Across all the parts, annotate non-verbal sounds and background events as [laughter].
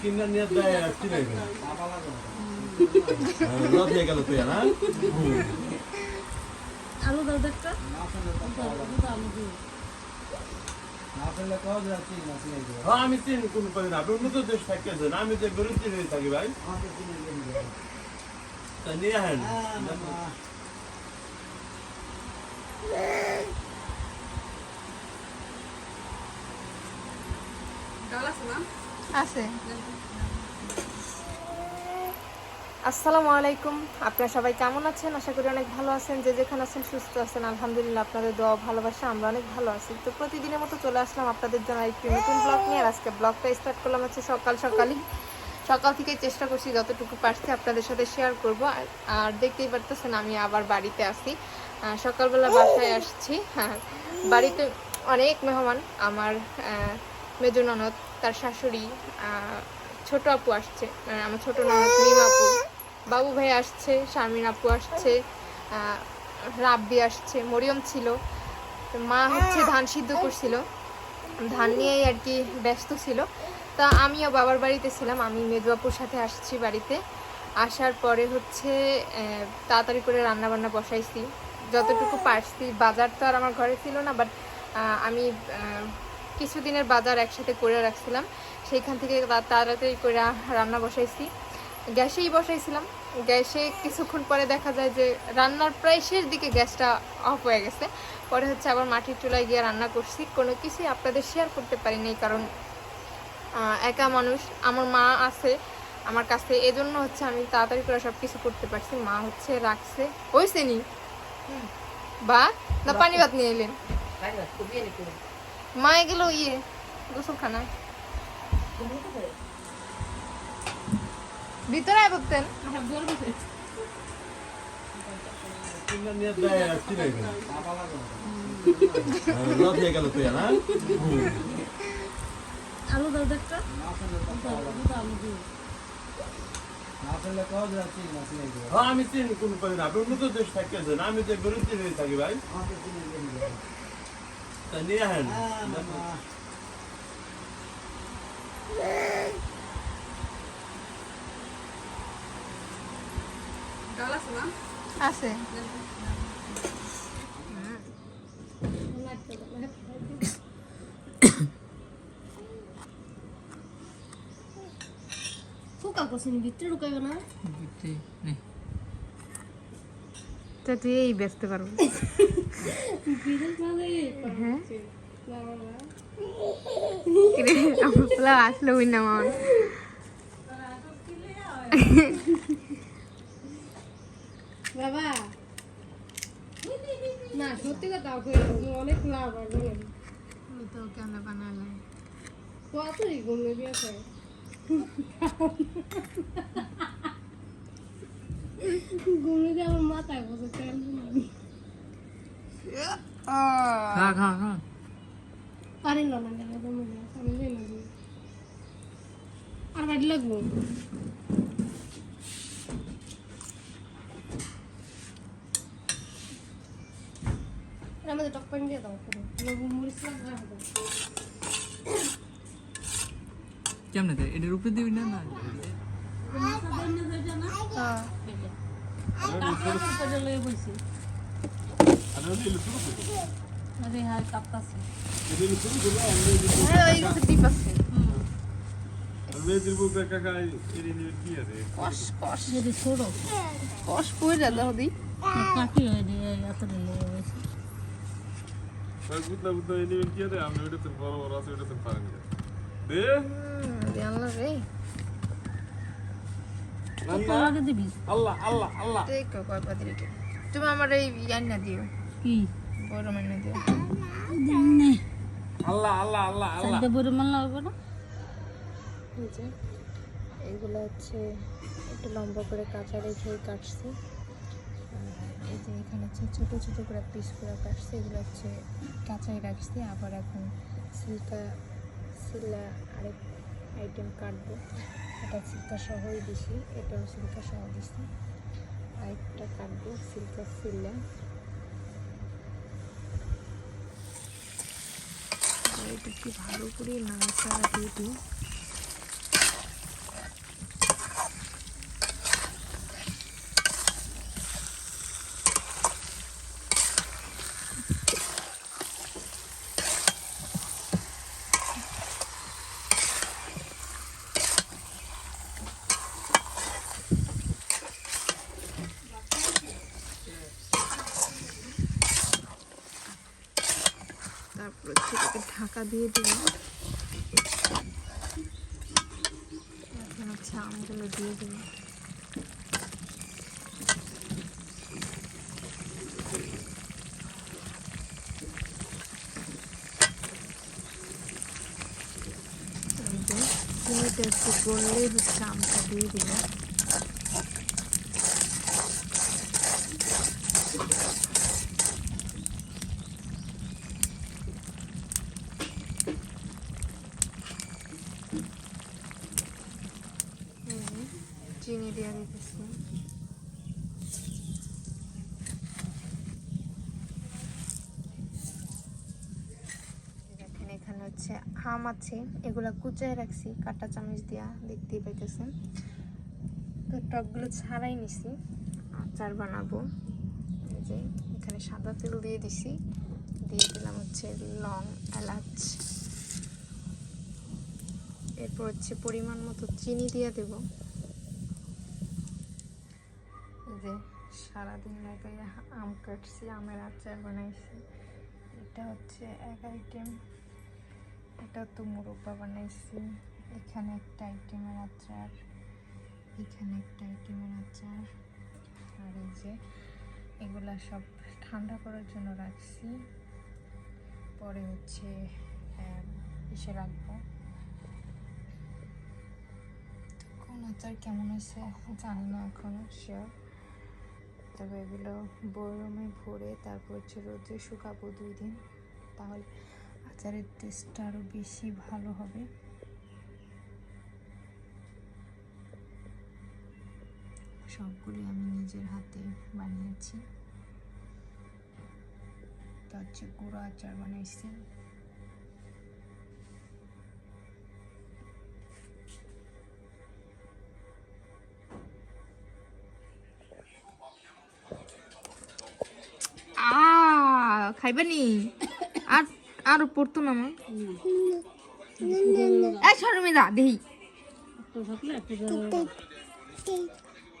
কিনা নিয়ে দেয় আসছি না এখানে লস হয়ে গেল তুই না আলু দাও একটা হ্যাঁ আমি চিনি কোন পারি না আপনি উন্নত দেশ থাকেছেন আমি যে গরিব চিনি থাকি ভাই। তা নিয়ে আসেন। আসসালামু আলাইকুম। আপনারা সবাই কেমন আছেন? আশা করি অনেক ভালো আছেন। যে যেখানে আছেন সুস্থ আছেন। আলহামদুলিল্লাহ আপনাদের দোয়া ভালোবাসা, আমরা অনেক ভালো আছি। তো প্রতিদিনের মতো চলে আসলাম আপনাদের জন্য একটি নতুন ব্লগ নিয়ে। আজকে ব্লগটা স্টার্ট করলাম হচ্ছে সকাল সকালই। সকাল থেকেই চেষ্টা করছি যতটুকু পারছি আপনাদের সাথে শেয়ার করব। আর- দেখতেই পারতেছেন আমি আবার বাড়িতে আসি সকালবেলা বাসায় আসছি। হ্যাঁ বাড়িতে অনেক মেহমান। আমার মেজো ননদ তার শাশুড়ি ছোট আপু আসছে আমার ছোট ননদ মিম আপু। বাবু ভাই আসছে, শারমিন আপু আসছে রাব্বি আসছে, মরিয়ম ছিল, মা হচ্ছে ধান সিদ্ধ করছিল, ধান নিয়েই আর কি ব্যস্ত ছিল। তা আমিও বাবার বাড়িতে ছিলাম, আমি মেজু আপুর সাথে আসছি বাড়িতে। আসার পরে হচ্ছে তাড়াতাড়ি করে রান্না বান্না বসাইছি। যতটুকু পারছি, বাজার তো আর আমার ঘরে ছিল না বাট আমি কিছুদিনের বাজার একসাথে করে রাখছিলাম। সেইখান থেকে তাড়াতাড়ি করে রান্না বসাইছি। গ্যাসেই বসাইছিলাম। গ্যাসে কিছুক্ষণ পরে দেখা যায় যে রান্নার প্রায় শেষ দিকে গ্যাসটা অফ হয়ে গেছে। পরে হচ্ছে আবার মাটির চুলায় গিয়ে রান্না করছি। কোনো কিছুই আপনাদের শেয়ার করতে পারিনি কারণ একা মানুষ। আমার মা আছে আমার কাছে এজন্য হচ্ছে আমি তাড়াতাড়ি করে সব কিছু করতে পারছি। মা হচ্ছে রাখছে। হয়েছে নি বা না পানি ভাত নিয়ে এলেন? মা গেল ইয়ে গোসলখানায় ভিতরে বলতেন হয়ে গেল তুই না আলু দাও একটা। হ্যাঁ আমি চিনি কোন আপনি উন্নত দেশ থাকেছেন আমি যে গরিব থাকি ভাই। আসেন আছে ফুকা করছিনি ভিতরে ঢুকাইবে না তো তুই এই বেচতে পারব মানে হ্যাঁ আসলো ওই না বাবা না সত্যি কথা অনেক লাভ জানেন তো কেন বানালাম কতই ঘুমে গিয়েছে ঘুমে দিয়ে আমার মাথায় বসে তেল খা খা খা পারি না না গেলে তো মনে আছে আমি যাই না। আর বাড়ি লাগবো? আমাদের টক পানি দিয়ে দাও পুরো লবণ মরিচ লাগবে রাখব কেমনে দেয়? এটার উপরে দিবি না না? হ্যাঁ। আল্লাহ আল্লাহ আল্লাহ। তুমি আমার এই ইয়ান দিও। কি বড় মান না। আল্লাহ আল্লাহ আল্লাহ আল্লাহ। সাইডে বড় মান লাগবে না? এই যে এইগুলো হচ্ছে একটু লম্বা করে কাঁচা রেখে কাটছি। এই যে এখানে হচ্ছে ছোটো ছোটো করে পিস করে কাটছি। এগুলো হচ্ছে কাঁচাই রাখছি। আবার এখন সিল্কা সিল্লা আরেক আইটেম কাটবো। এটা সিল্কা সহই দিছি। এটাও সিল্কা সহ দিছি। আরেকটা কাটবো সিল্কা সিল্লা। এটা ভালো করে নাড়াচাড়া দিয়ে দিই। আমটা দিয়ে দেবো এখন হচ্ছে আমগুলো দিয়ে দেবো একটু গড়লেই হচ্ছে আমটা দিয়ে দিবে এই যে চিনি দিয়ে দিতেছি। এখানে হচ্ছে আম আছে, এগুলা কুচায় রাখছি, কাটা চামচ দিয়া দেখতেই পাইতেছেন। তো টকগুলো ছাড়াই নিছি, আচার বানাবো। যে এখানে সাদা তেল দিয়ে দিছি, দিয়ে দিলাম হচ্ছে লং, এলাচ। এরপর হচ্ছে পরিমাণ মতো চিনি দিয়ে দেব। যে সারাদিন লাগাইয়া আম কাটছি আমের আচার বানাইছি। এটা হচ্ছে এক আইটেম এটা তো মুরব্বা বানাইছি। এখানে একটা আইটেমের আচার এখানে একটা আইটেমের আচার। আর এই যে এগুলা সব ঠান্ডা করার জন্য রাখছি। পরে হচ্ছে আহ, ইসে রাখব। কোন আচার কেমন হয়েছে জানি না এখনও শিওর তবে এগুলো বরমে ভরে তারপর হচ্ছে রোদে শুকাবো দুই দিন। তাহলে আচারের টেস্টটা আরও বেশি ভালো হবে। সবগুলি আমি নিজের হাতে বানিয়েছি। তা হচ্ছে গুঁড়ো আচার বানাইছি। খাইবানি [coughs] আর আর পড়তো না আমার এই শর্মিদা দেহি।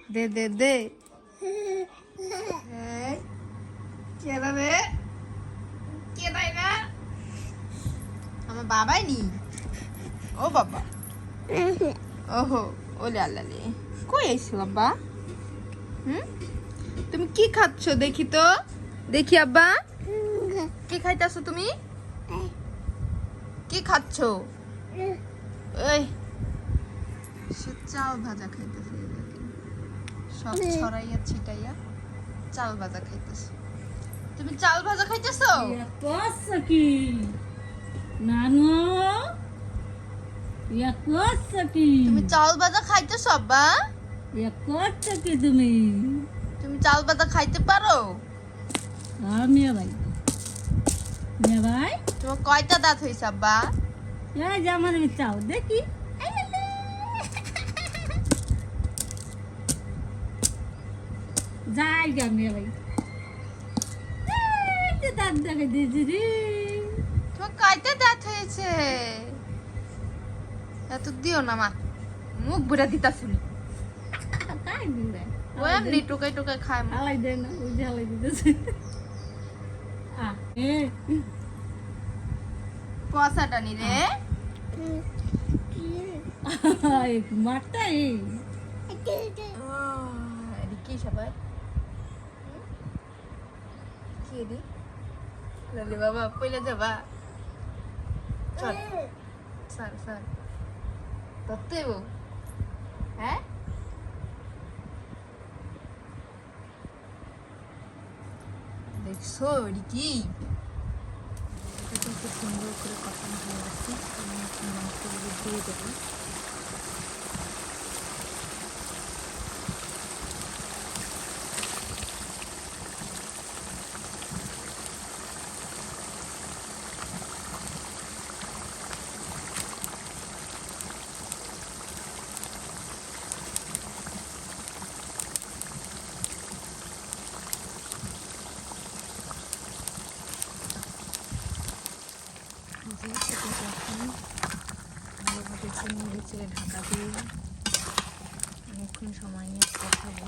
দে দে দে। এই, কে দাবে না? আমার বাবাই নি? ও বাবা। ওহো ওলে আল্লালে কই আইছো বাবা হুম? তুমি কি খাচ্ছ দেখি তো? দেখি আব্বা। কি খাইতেছো তুমি? কি খাচ্ছ? এই। সে চাল ভাজা খাইতেছে সব ছড়াইয়া ছিটাইয়া চাল ভাজা খাইতেছে। তুমি চাল ভাজা খাইতেছো? Yakosa-ki. Nano. Yakosa-ki. তুমি চাল ভাজা খাইতেছো আব্বা? Yakosa-ki তুমি? তুমি চাল ভাজা খাইতে পারো? আর মিয়া ভাই। ভাই? তোমার কয়টা দাঁত হইছে আব্বা? এই যে আমার আমি চাও দেখি যাই গা মিয়া ভাই। দাঁত দেখে দিয়েছি রে। তোমার কয়টা দাঁত হয়েছে? এত দিও না মা। মুখ বুড়া দিতা শুনি তাই দিলে ও এমনি টোকাই টোকাই খায় হালাই দেয় না ওই যে হালাই দিতেছে। আহ এ কষাটা নি রে মারটাই কি সবাই? এডি লালি বাবা পয়লা যাবা? চল স্যার স্যার ধরতে হ্যাঁ? দেখছ? এডি কি? সুন্দর করে কথা এখন মাংসগুলো দিয়ে দেবো। যে সেটাকে এখন ভালোভাবে চিনি ঢাকা দিয়ে। অনেকক্ষণ সময় নিয়ে কষাবো